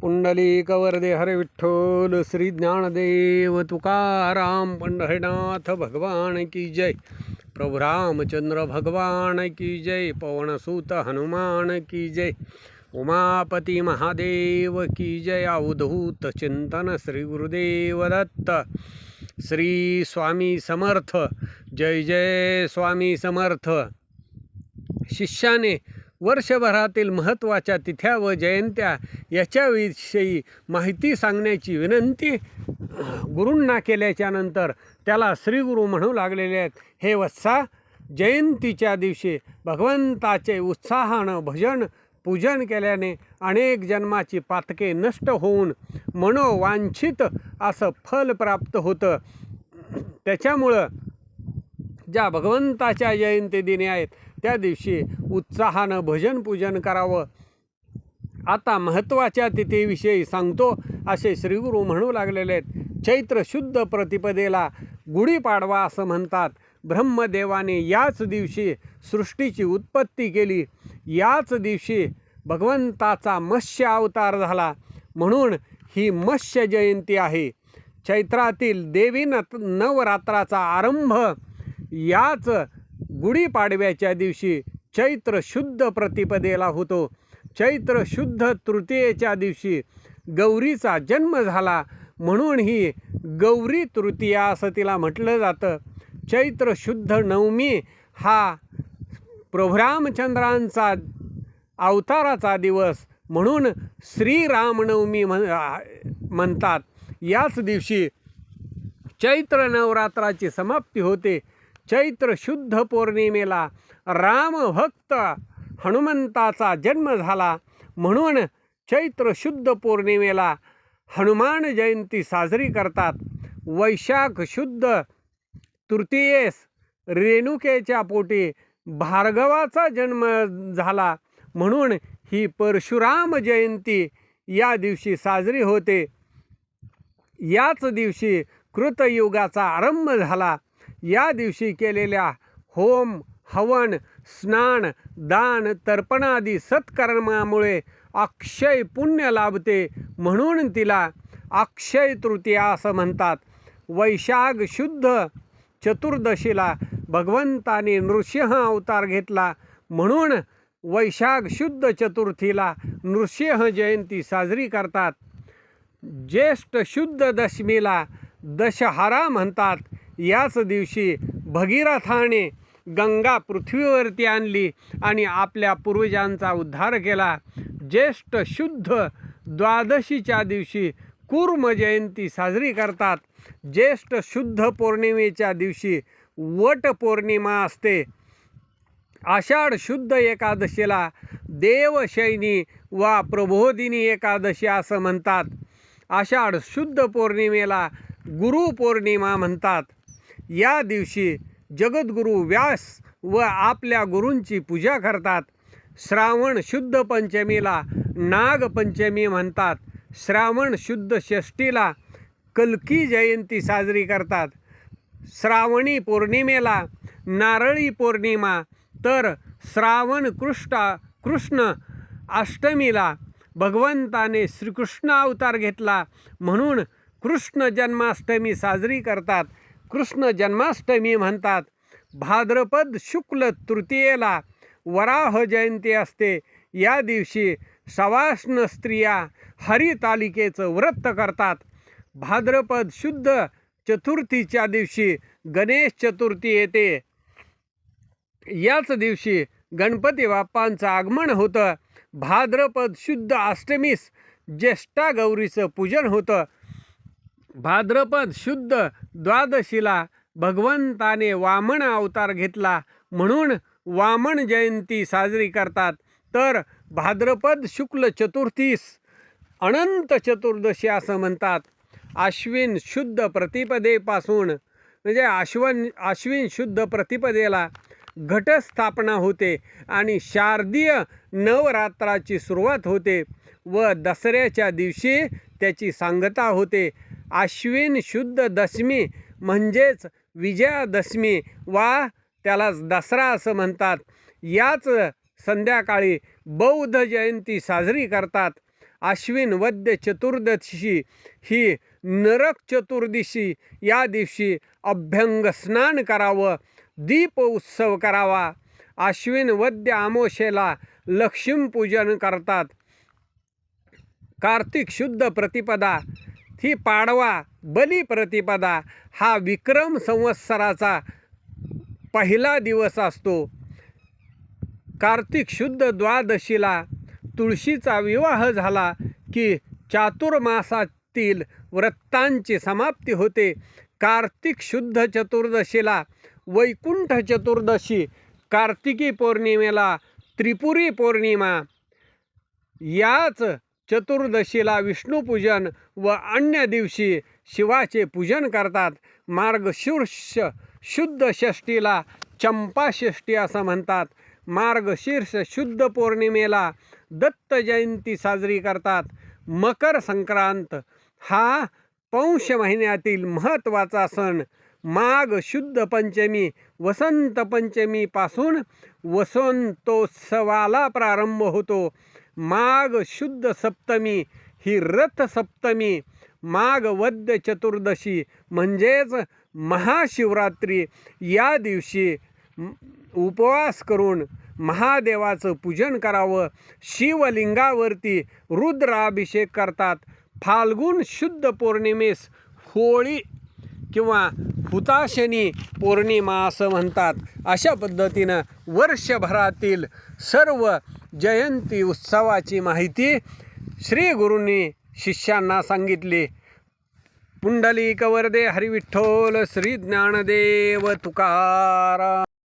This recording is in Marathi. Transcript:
पुंडलिकवरदे हरे विठ्ठल श्री ज्ञानदेव तुकाराम पंढरीनाथ भगवान की जय। प्रभु रामचंद्र भगवान की जय पवनसूत हनुमान की जय। उमापती महादेव की जय अवधूत चिंतन श्री गुरुदेव दत्त। श्री स्वामी समर्थ जय जय स्वामी समर्थ। शिष्याने वर्षभरातील महत्त्वाच्या तिथ्या व जयंत्या याच्याविषयी माहिती सांगण्याची विनंती गुरूंना केल्याच्यानंतर त्याला श्रीगुरू म्हणू लागलेले आहेत. हे वत्सा जयंतीच्या दिवशी भगवंताचे उत्साहानं भजन पूजन केल्याने अनेक जन्माची पातके नष्ट होऊन मनोवांछित असं फल प्राप्त होतं. त्याच्यामुळं ज्या भगवंताच्या जयंती दिने आहेत त्या दिवशी उत्साहानं भजन पूजन करावं. आता महत्त्वाच्या तिथीविषयी सांगतो असे श्रीगुरू म्हणू लागलेले आहेत. चैत्र शुद्ध प्रतिपदेला गुढीपाडवा असं म्हणतात. ब्रह्मदेवाने याच दिवशी सृष्टीची उत्पत्ती केली. याच दिवशी भगवंताचा मत्स्य अवतार झाला. म्हणून ही मत्स्य जयंती आहे. चैत्रातील देवी न नवरात्राचा आरंभ याच गुढीपाडव्याच्या दिवशी चैत्र शुद्ध प्रतिपदेला होतो. चैत्र शुद्ध तृतीयेच्या दिवशी गौरीचा जन्म झाला म्हणून ही गौरी तृतीया असं तिला म्हटलं जातं. चैत्र शुद्ध नवमी हा प्रभुरामचंद्रांचा अवताराचा दिवस म्हणून श्रीरामनवमी म्हण म्हणतात. याच दिवशी चैत्र नवरात्राची समाप्ती होते. चैत्र शुद्ध पौर्णिमेला रामभक्त हनुमंताचा जन्म झाला. म्हणून चैत्र शुद्ध पौर्णिमेला हनुमान जयंती साजरी करतात. वैशाख शुद्ध तृतीयेस रेणुकेच्या पोटी भार्गवाचा जन्म झाला. म्हणून ही परशुराम जयंती या दिवशी साजरी होते. याच दिवशी कृतयुगाचा आरंभ झाला. या दिवशी केलेल्या होम हवन स्नान दान तर्पणादी सत्कर्मामुळे अक्षय पुण्य लाभते म्हणून तिला अक्षय तृतीया असं म्हणतात. वैशाख शुद्ध चतुर्दशीला भगवंताने नृसिंह अवतार घेतला म्हणून वैशाख शुद्ध चतुर्थीला नृसिंह जयंती साजरी करतात. ज्येष्ठ शुद्ध दशमीला दशहरा म्हणतात. याच दिवशी भगीरथाने गंगा पृथ्वीवरती आणली आणि आपल्या पूर्वजांचा उद्धार केला. ज्येष्ठ शुद्ध द्वादशीच्या दिवशी कूर्म जयंती साजरी करतात. ज्येष्ठ शुद्ध पौर्णिमेच्या दिवशी वट पौर्णिमा असते. आषाढ शुद्ध एकादशीला देवशैनी वा प्रबोधिनी एकादशी असं म्हणतात. आषाढ शुद्ध पौर्णिमेला गुरुपौर्णिमा म्हणतात. या दिवशी जगद्गुरू व्यास व आपल्या गुरूंची पूजा करतात. श्रावण शुद्ध पंचमीला नागपंचमी म्हणतात. श्रावण शुद्ध षष्टीला कलकी जयंती साजरी करतात. श्रावणी पौर्णिमेला नारळी पौर्णिमा तर श्रावण कृष्णा कृष्ण अष्टमीला भगवंताने श्रीकृष्ण अवतार घेतला म्हणून कृष्ण जन्माष्टमी साजरी करतात. कृष्ण जन्माष्टमी म्हणतात. भाद्रपद शुक्ल तृतीयेला वराह जयंती असते. या दिवशी सवाष्ण स्त्रिया हरितालिकेचं व्रत करतात. भाद्रपद शुद्ध चतुर्थीच्या दिवशी गणेश चतुर्थी येते. याच दिवशी गणपती बाप्पांचं आगमन होतं. भाद्रपद शुद्ध अष्टमीस ज्येष्ठा गौरीचं पूजन होतं. भाद्रपद शुद्ध द्वादशीला भगवंताने वामन अवतार घेतला. म्हणून वामन जयंती साजरी करतात. तर भाद्रपद शुक्ल चतुर्थीस अनंत चतुर्दशी असं म्हणतात. आश्विन शुद्ध प्रतिपदेपासून म्हणजे आश्वन आश्विन शुद्ध प्रतिपदेला घटस्थापना होते आणि शारदीय नवरात्राची सुरुवात होते व दसऱ्याच्या दिवशी त्याची सांगता होते. आश्विन शुद्ध दशमी म्हणजेच विजयादशमी वा त्यालाच दसरा असं म्हणतात. याच संध्याकाळी बौद्ध जयंती साजरी करतात. आश्विन वद्य चतुर्दशी ही नरक चतुर्दशी या दिवशी अभ्यंग स्नान करावं दीप उत्सव करावा. आश्विन वद्य आमोशेला लक्ष्मीपूजन करतात. कार्तिक शुद्ध प्रतिपदा ही पाडवा बली प्रतिपदा हा विक्रम संवत्सराचा पहिला दिवस असतो. कार्तिक शुद्ध द्वादशीला तुळशीचा विवाह झाला की चातुर्मासातील व्रतांची समाप्ती होते. कार्तिक शुद्ध चतुर्दशीला वैकुंठ चतुर्दशी कार्तिकी पौर्णिमेला त्रिपुरी पौर्णिमा. याच चतुर्दशीला विष्णूपूजन व अन्य दिवशी शिवाचे पूजन करतात. मार्गशीर्ष शुद्ध षष्टीला चंपाषष्ठी असं म्हणतात. मार्गशीर्ष शुद्ध पौर्णिमेला दत्त जयंती साजरी करतात. मकर संक्रांत हा पौष महिन्यातील महत्त्वाचा सण. माघ शुद्ध पंचमी वसंत पंचमीपासून वसंतोत्सवाला प्रारंभ होतो. माघ शुद्ध सप्तमी ही रथ सप्तमी माघ वद्य चतुर्दशी म्हणजेच महाशिवरात्री. या दिवशी उपवास करून महादेवाचं पूजन करावं. शिवलिंगावरती रुद्राभिषेक करतात. फाल्गुन शुद्ध पौर्णिमेस होळी किंवा हुताशनी पौर्णिमा असं म्हणतात अशा पद्धतीनं वर्षभरातील सर्व जयंती उत्सवाची माहिती श्री गुरूंनी शिष्यांना सांगितली. पुंडलिक वरदे हरिविठ्ठल श्री ज्ञानदेव तुकाराम.